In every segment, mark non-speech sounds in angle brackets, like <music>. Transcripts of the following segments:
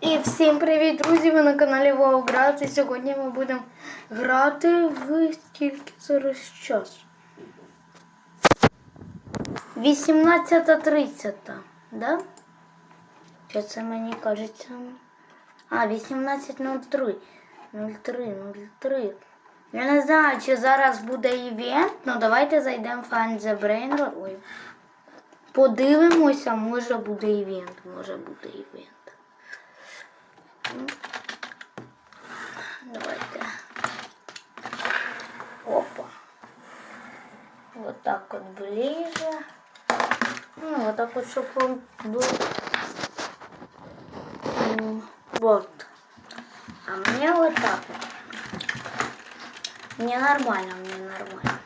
І всім привіт, друзі! Ви на каналі Вовград. І сьогодні ми будемо грати в скільки зараз час? 18.30, да? Що це мені кажеться? А, 18.03. 03, 03. Я не знаю, чи зараз буде івент, але давайте зайдемо в Find the Brain. Ой. Подивимося, може буде івент. Може буде івент. Давайте. Опа. Вот так вот ближе. Ну, вот так вот, чтобы он был. Вот. А мне вот так вот. Мне нормально, мне нормально.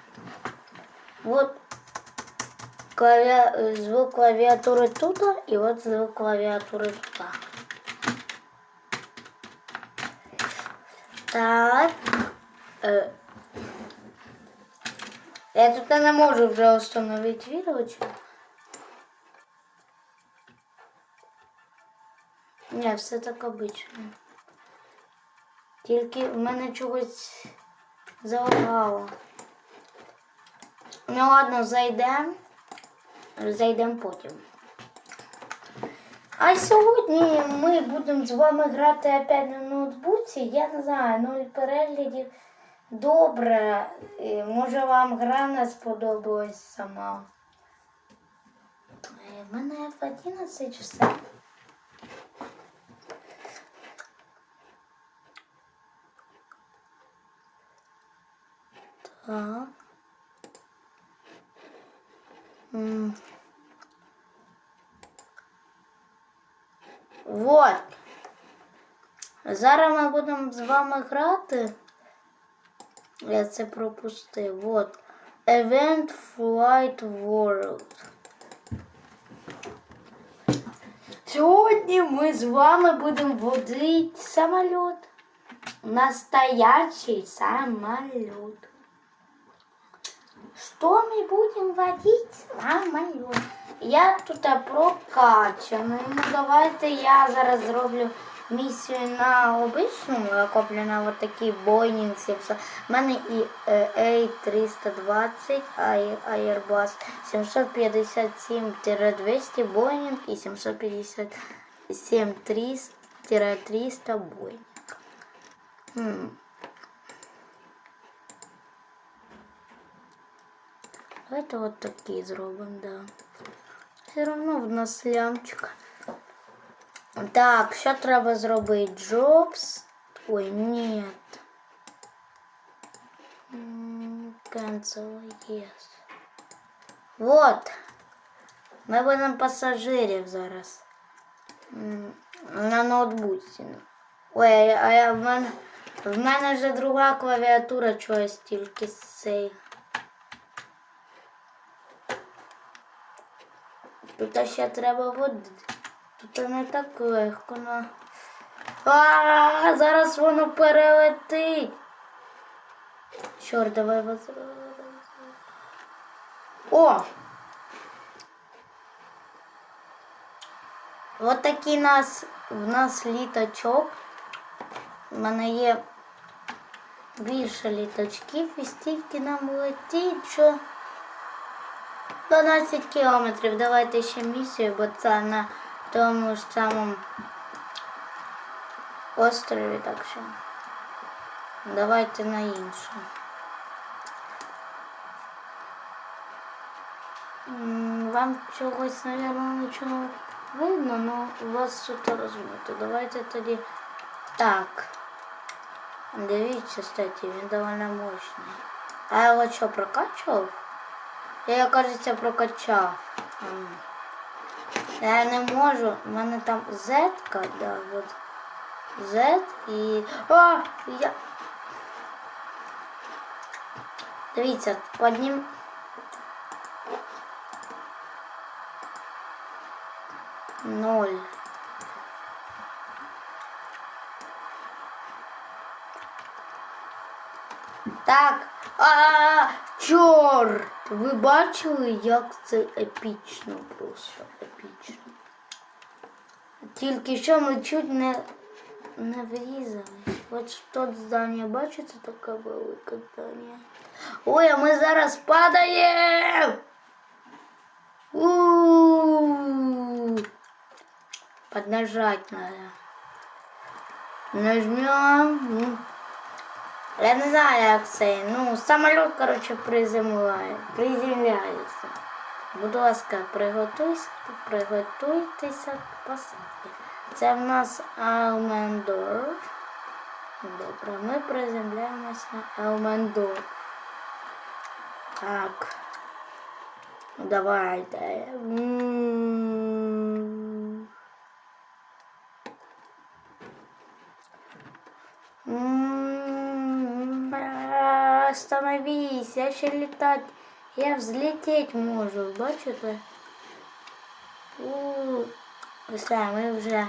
Вот клавia... э, звук клавиатуры тут, и вот звук клавиатуры туда. Так. Е, Я тут не можу вже встановити відео. Ні, все так обично. Тільки в мене чогось залагало. Ну ладно, зайдемо. Зайдемо потім. А сьогодні ми будемо з вами грати опять на ноутбуці. Я не знаю, нуль переглядів. Добре. Е, Може вам гра не сподобалась сама. Е, В мене F11 все. Так. Вот. Зараз ми будемо з вами грати. Я це пропустив. Вот. Event Flight World. Сьогодні ми з вами будемо водити самоліт. Настоящий самоліт. Что мы будем водить самолет? Я тут прокачаний. Ну давайте я зараз зроблю місію на обичному, я коплю на от Boeing 700. У мене і е, A320, Airbus 757-200 Boeing і 757-300 Boeing. Хм. Давайте вот такие зробимо, да. Все равно в нас лямчик. Так, що треба зробити? Jobs. Ой, нет. М, Cancel, yes. Вот. Ми будемо пасажирів зараз. М, На ноутбуці. Ой, а я в мене. В мене вже друга клавіатура чогось тільки з цей. Тут ще треба водити. Тут не так легко на. А, зараз воно перелетить. Чорт, давай воз... О! От такий нас в нас літачок. У мене є більше літачків і стільки нам летить, що 12 кілометрів. Давайте ще місію, бо це на тому ж самому острові, так що давайте на іншу. Вам чогось, мабуть, нічого не видно, але у вас тут розмито. Давайте тоді так. Дивіться, кстати, він довольно мощний. А його що, прокачував? Я його, кажеться, прокачав. Я не можу. У мене там Z, да, вот. Z і. А! Я. Дивіться, поднім. Ноль. Так. А, чорт! Ви бачили, як це епічно просто епічно. Тільки що ми чуть не, не врізались. От тут здання, бачите, таке велике здання. Ой, а ми зараз падаємо! Поднажать надо. Нажмем. Я не знаю, як це. Ну, самоліт, коротше, приземляє, приземляється. Будь ласка, приготуйся, приготуйтеся к посадці. Це в нас Алмендорф. Добре, ми приземляємося на Алмендорф. Так. Давайте. М. Остановись, я ще літати. Я взлететь можу, бачите? У, все, ми вже.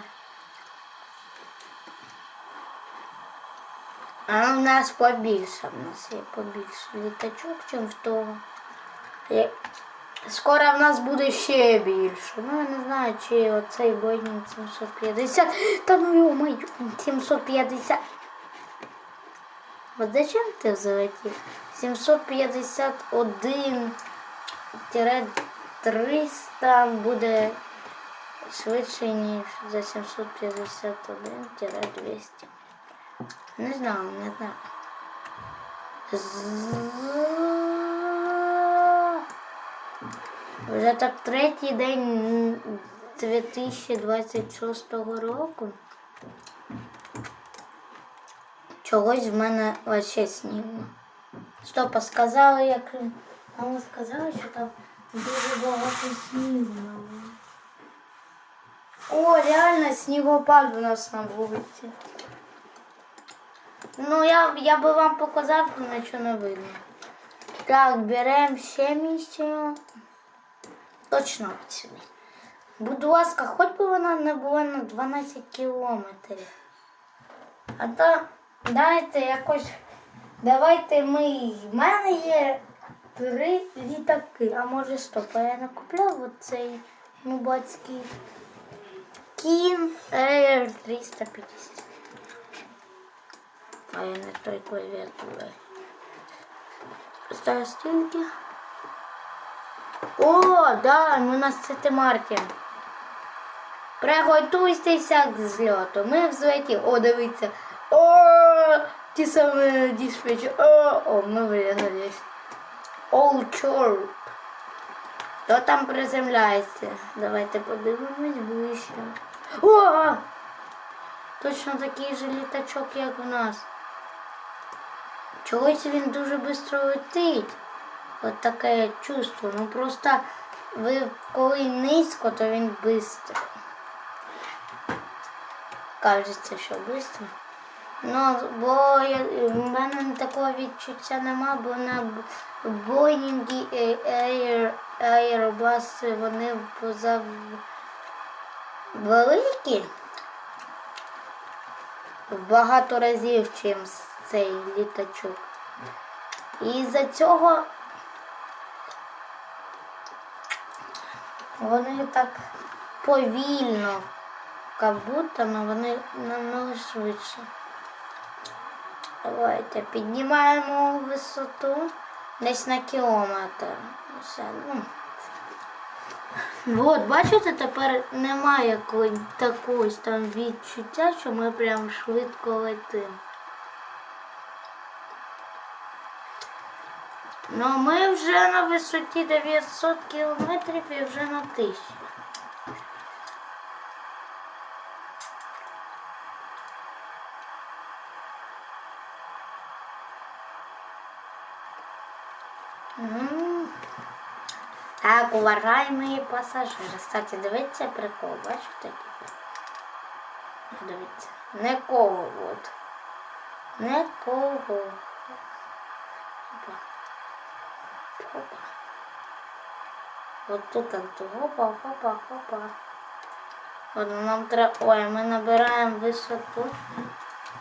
А у нас побільше, у нас є побільше літачок, чим в того. Є- Скоро в нас буде ще більше. Ну, я не знаю, чи оцей Boeing 750. Та ну йо-моє, 750. От зачем ти взлетів? 751-300 буде швидше, ніж за 751-200. Не знаю, не знаю. Вже так третій день 2026 року. Чогось в мене вообще снігу. Стоп, а сказали, як. А ви сказали, що там дуже багато снігу. на. О, реально снігопад у нас на вулиці. Ну, я, я би вам показав, але нічого не видно. Так, беремо ще місію. Точно сюди. Будь ласка, хоч би вона не була на 12 кілометрів. А то давайте якось. Давайте ми. В мене є три літаки. А може стоп, а я не купляв оцей нубацький Кін Air 350. А я не той клавіатурою. Ставлю стільки. О, да, ну, нас це Мартін. Приготуйтеся к зльоту. Ми взлетів. О, дивіться. О, ті самі диспетчі. О, о, ми вилізались. О, чорт. Хто там приземляється? Давайте подивимось ближче. О! Точно такий же літачок, як у нас. Чогось він дуже швидко летить. От таке чувство. Ну просто ви коли низько, то він швидко. Кажеться, що швидко. Ну, бо в мене такого відчуття нема, бо на Боїнгі Air, Airbus вони поза великі багато разів, чим цей літачок. І за цього вони так повільно, як будто, але вони намного швидше. Давайте піднімаємо висоту десь на кілометр. Все, ну. От, бачите, тепер немає такої там відчуття, що ми прям швидко летимо. Ну, ми вже на висоті 900 кілометрів і вже на 1000. М. Так, уважаемые пасажири. Кстати, дивіться прикол, бачите? Дивіться. Не кого от. Не кого. Опа. Опа. От тут там то хопа, хопа, хопа. От нам треба. Ой, ми набираємо висоту.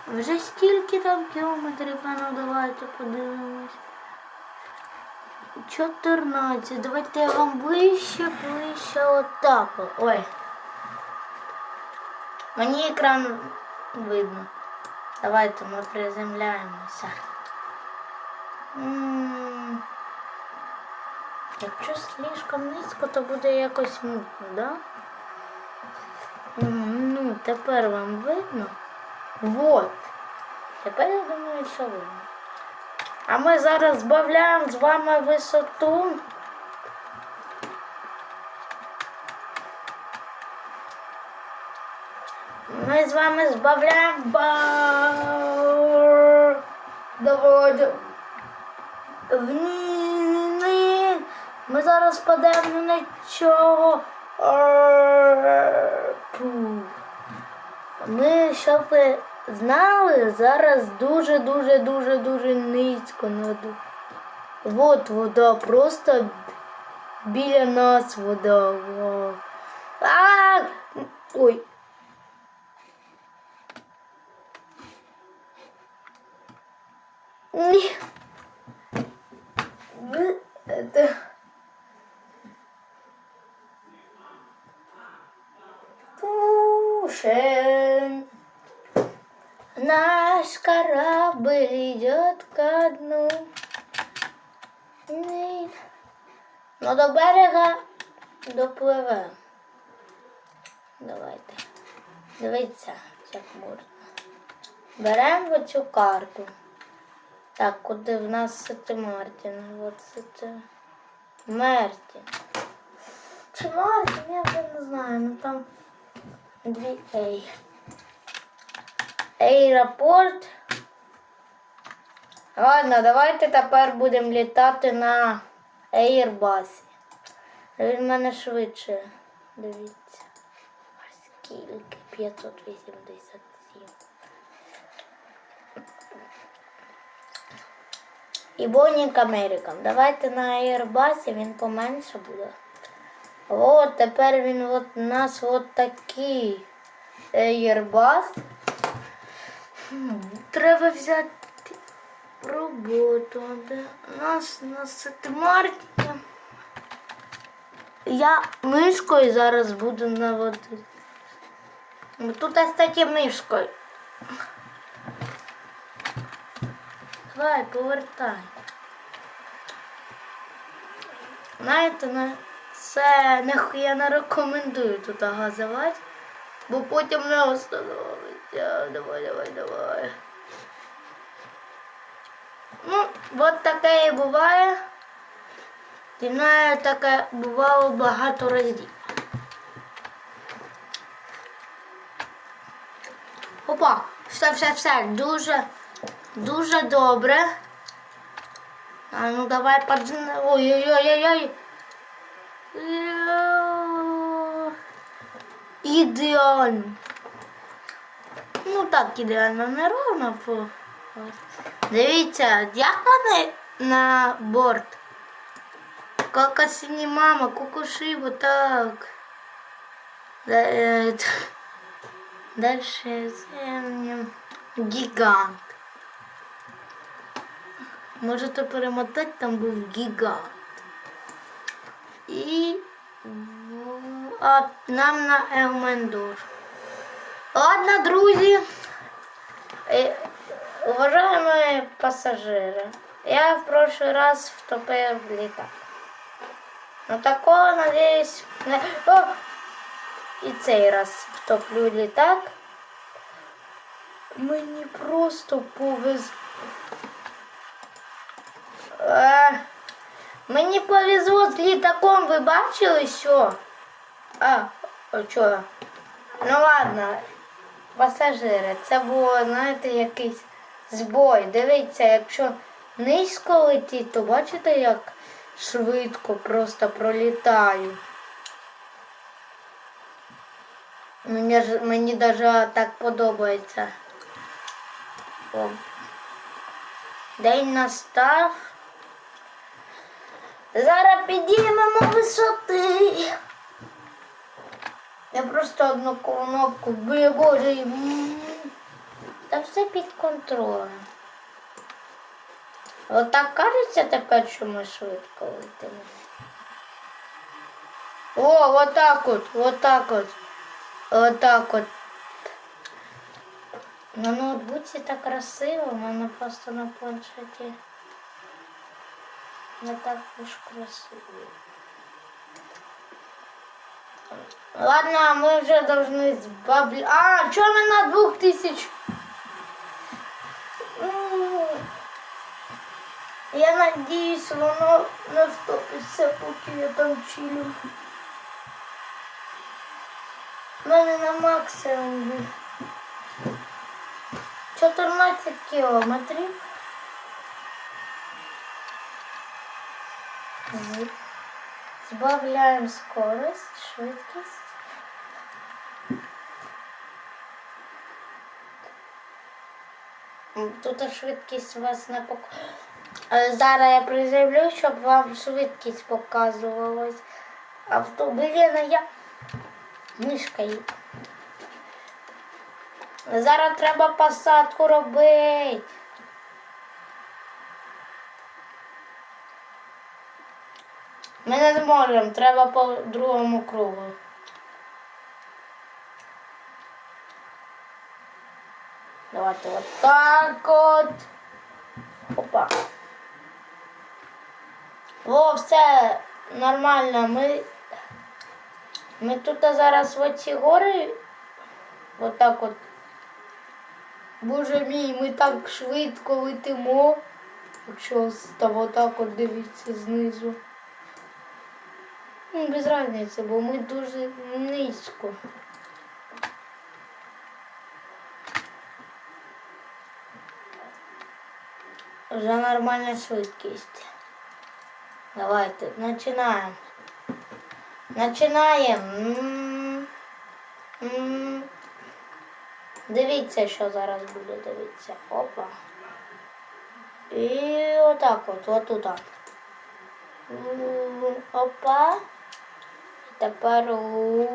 Вже скільки там кілометрів, ну давайте подивимось. 14. Давайте я вам ближче, ближче отак. от. Ой. Мені екран видно. Давайте ми приземляємося. Якщо слишком низько, то буде якось мутно, да? Ну, тепер вам видно? Вот. Тепер я думаю, що видно. А ми зараз збавляємо з вами висоту. Ми з вами збавляємо бар. Доводимо. Вниз. Ми зараз падемо на нічого. Пу. Ми, щоб ви знали, зараз дуже, дуже, дуже, дуже низько наду. Вот вода, просто біля нас вода. Вау. А! Ой. Ні. Это... Наш корабль идет ко дну. Ну до берега допливе. Давайте. Дивіться, як можна. Беремо цю карту. Так, куди в нас Сити Мартін? От Сити Мартін. Чи Мартін? Я вже не знаю, ну там дві Ей. Аеропорт. Ладно, давайте тепер будемо літати на Airbus. Він в мене швидше. Дивіться. Скільки? 587. І Бонік Американ. Давайте на Airbus, він поменше буде. От, тепер він от у нас от такий Airbus. Треба взяти роботу. У нас на сетимарті. Я мишкою зараз буду наводити. Ну, Тут, кстати, мишкою. Давай, повертай. Знаєте, на- це я не рекомендую тут газувати, бо потім не остановиться. Давай, давай, давай. Ну, от таке і буває. Зі мною таке бувало багато разів. Опа, все, все, все, дуже, дуже добре. А ну давай подзин... Ой-ой-ой-ой-ой. Йо. Ідеально. Ну так, ідеально не ровно. По... Дивіться, як вони на борт? Кака сині мама, кукушиба, так. <laughs> е, Дальше землю. Гігант. Можете перемотати, там був гігант. І в- а, нам на Елмендор. Ладно, друзі. Е, Уважаемые пассажиры, я в прошлый раз втопив в літак. Ну такого, надеюсь, не... О! І цей раз втоплю літак. Мені просто повез. Е, Мені повезло з літаком, ви бачили що? А, о чого? Ну ладно, пасажири, це було, знаєте, якийсь збой. Дивіться, якщо низько летіть, то бачите, як швидко просто пролітаю. Мені, ж- мені даже так подобається. О. День настав. Зараз підіймемо висоти. Я просто одну кнопку боже. і м, Та все під контролем. Отак кажеться тепер, що ми швидко летимо. О, отак от, отак от. Отак от. На ноутбуці так красиво, в мене просто на планшеті не так уж красиво. Ладно, мы уже должны сбавлять. А, что мы на двух тысяч? Я надеюсь, воно не втопиться, поки я там чилю. У мене на максимум. 14 кілометрів. Збавляємо скорость, швидкість. Тут швидкість у вас не пок... Е, Зараз я приземлю, щоб вам швидкість показувалась. А в ту блін, я мишка їду. Зараз треба посадку робити. Ми не зможемо, треба по другому кругу. Давайте от так от. Опа. О, все нормально. Ми, ми тут зараз в оці гори. Отак от. Боже мій, ми так швидко летимо. Якщо там отак от дивіться знизу. Ну, без різниці, бо ми дуже низько. Вже нормальна швидкість. Давайте, починаємо. Починаємо. М, м. Дивіться, що зараз буде, дивіться. Опа. І отак от, отуда. Опа. Тепер. у.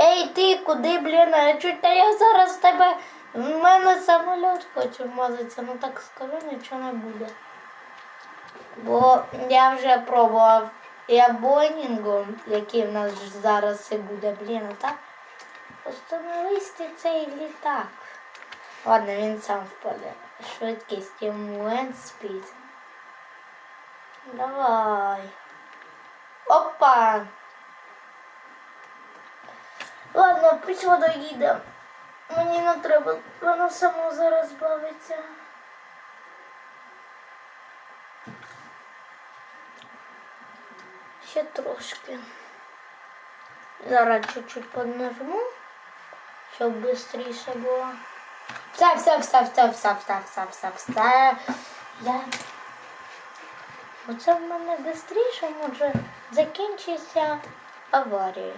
Ей, ти куди, блін? Чуть та я зараз тебе. В мене самоліт хоче вмазатися, ну так скажу, нічого не буде. Бо я вже пробував я Боїнгом, який в нас зараз і буде, блін, а так. Установисти цей літак. Ладно, він сам впаде. Швидкість йому land speed. Давай. Опа. Ладно, пусть воно їде. Мені не треба, воно само зараз бавиться. Ще трошки. Зараз чуть-чуть поднажму, щоб швидше було. Все, все, все, все, все, все, все, все, все. Я... Оце в мене швидше може закінчиться аварія.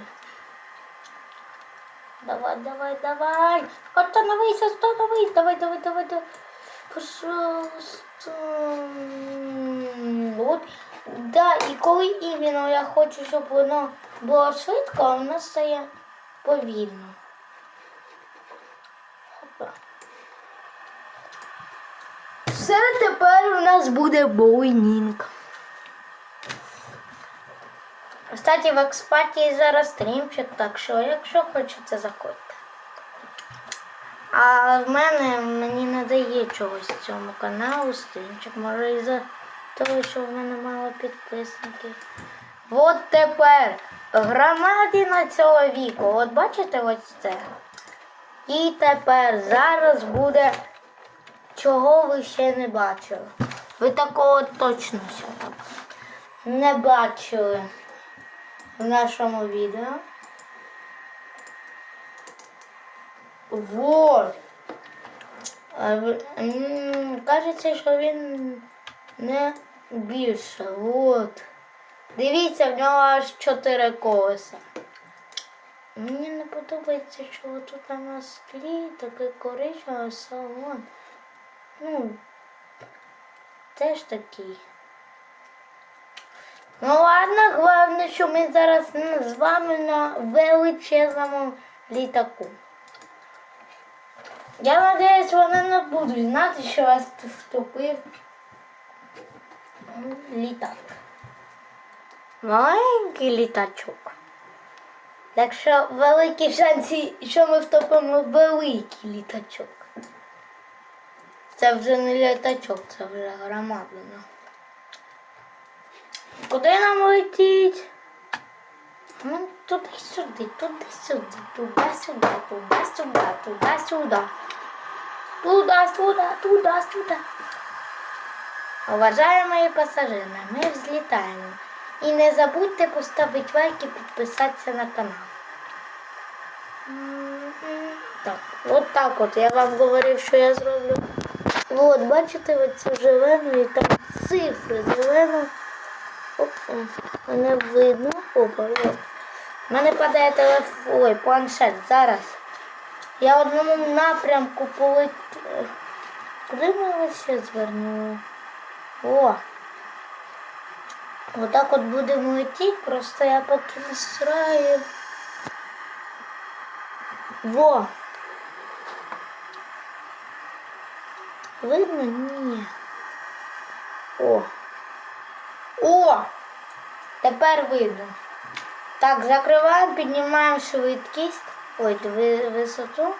Давай, давай, давай. Остановись, остановись. Давай, давай, давай, давай. Пожалуйста. От. Да, і коли іменно я хочу, щоб воно було швидко, а воно стає повільно. Все, тепер у нас буде бойнінг. Кстати, в експаті зараз стрімчик, так що, якщо хочете, заходьте. А в мене мені не дає чогось цьому каналу стрімчик. Може із-за того, що в мене мало підписників. От тепер громадина цього віку. От бачите ось це? І тепер зараз буде чого ви ще не бачили. Ви такого точно ще не бачили в нашому відео. Вот. Кажеться, що він не більше. Вот. Дивіться, в нього аж чотири колеса. Мені не подобається, що тут на склі такий коричневий салон. Ну, теж такий. Ну ладно, головне, що ми зараз з вами на величезному літаку. Я надіюсь, вони не будуть знати, що я вступив літак. Маленький літачок. Так що великі шанси, що ми втопимо великий літачок. Це вже не літачок, це вже громадина. Куди нам летіть? Ну, туди-сюди, туди-сюди, туди-сюди, туди-сюди, туди-сюди. Туди-сюди, туди-сюди. Уважаемые пассажиры, мы взлетаем. І не забудьте поставити лайк і підписатися на канал. Так, от так от. Я вам говорив, що я зроблю. От, бачите, оцю зелену і там цифри зелену. Оп, о, не видно. Опа, от. У мене падає телефон, ой, планшет зараз. Я в одному напрямку полет... е, Куди ми ще звернули? О! Отак от будемо йти, просто я поки настраю. Во! Видно? Ні. О! О! Тепер видно. Так, закриваємо, піднімаємо швидкість. Ой, ви- висоту.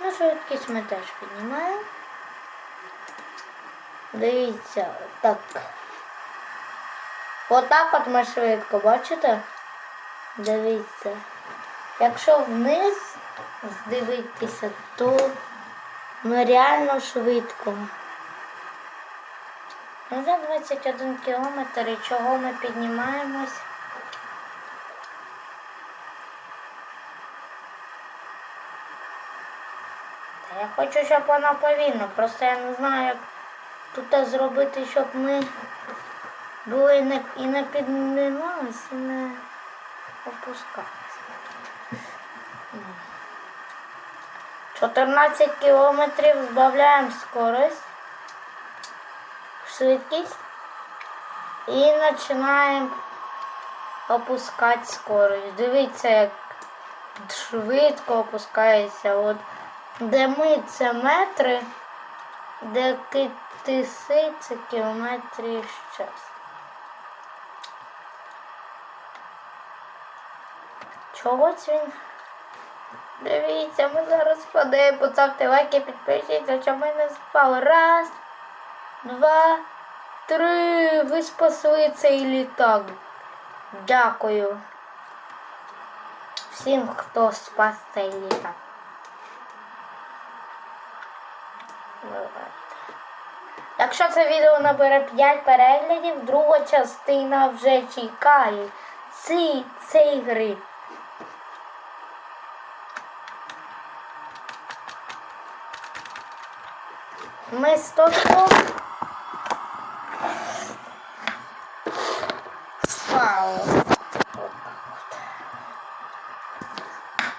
Ну, швидкість ми теж піднімаємо. Дивіться, так. Отак от ми швидко, бачите? Дивіться. Якщо вниз здивитися, то ми реально швидко. Ну, за 21 кілометр і чого ми піднімаємось? Я хочу, щоб вона повільно, просто я не знаю, як тут зробити, щоб ми були не, і не піднімались, і не опускались. 14 кілометрів збавляємо скорость, швидкість і починаємо опускати скорость. Дивіться, як швидко опускається. От де ми це метри, де китиси це кілометрів в час. Чогось він. Дивіться, ми зараз впадемо, поставте лайки, підпишіться, щоб ми не спали. Раз, два, три. Ви спасли цей літак. Дякую. Всім, хто спас цей літак. Якщо це відео набере 5 переглядів, друга частина вже чекає. Ці, цієї гри. Ми з Тото. Вау.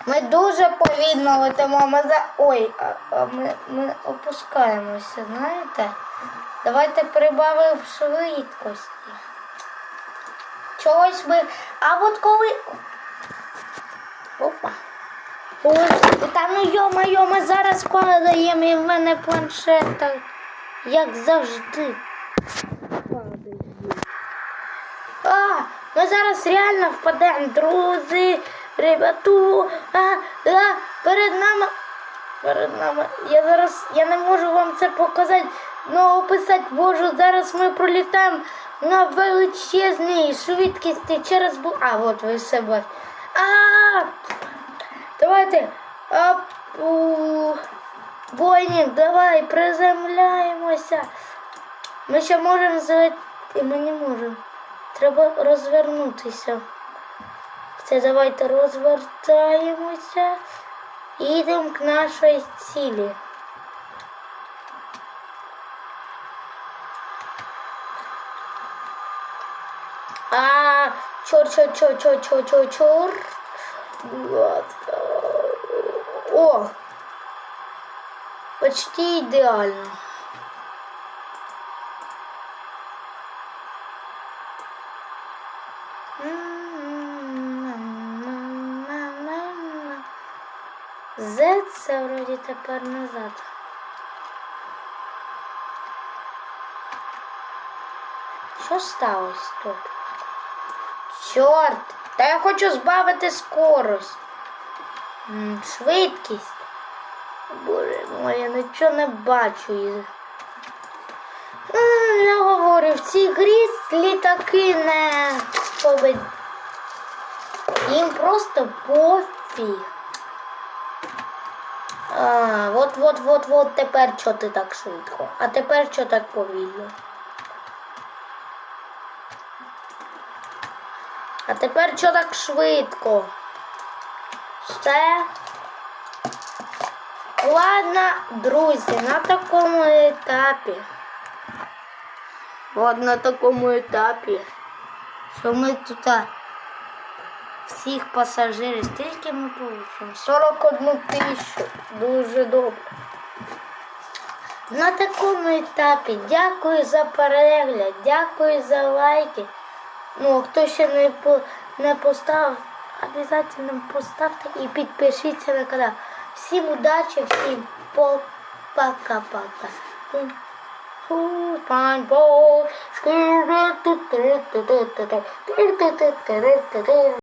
Ми дуже повільно летимо. Ми за. Ой, а, а ми, ми опускаємося, знаєте? Давайте прибавимо швидкості. Чогось ми. А от коли. Опа. Ой, та ну йо-моє, ми зараз падаємо і в мене планшет, так, як завжди. А, ми зараз реально впадемо, друзі, ребяту, перед нами, перед нами, я зараз, я не можу вам це показати, ну описати можу, зараз ми пролітаємо на величезній швидкості через бу... А, от ви все бачите. А, Давайте. Бойник, давай, приземляємося. Ми ще можемо злетіти, ми не можемо. Треба розвернутися. Це давайте розвертаємося і йдемо к нашій цілі. А, чор, чор, чор, чор, чор, чор, чор. Вот. О! Почти идеально. Z це вроді тепер назад. Що сталося тут? Чорт! Та я хочу збавити скорость. Швидкість. Боже мой, я нічого не бачу. Я говорю, в цій грі літаки не повед... Їм просто пофіг. А, от, от, от, от тепер що ти так швидко. А тепер що так повільно. А тепер що так швидко? Все. Ладно, друзі, на такому етапі. От на такому етапі. Що ми тут всіх пасажирів, скільки ми получимо? 41 тисячу. Дуже добре. На такому етапі дякую за перегляд, дякую за лайки. Ну, хто ще не, по, не поставив, обов'язково поставте і підпишіться на канал. Всім удачі, всім пока-пока.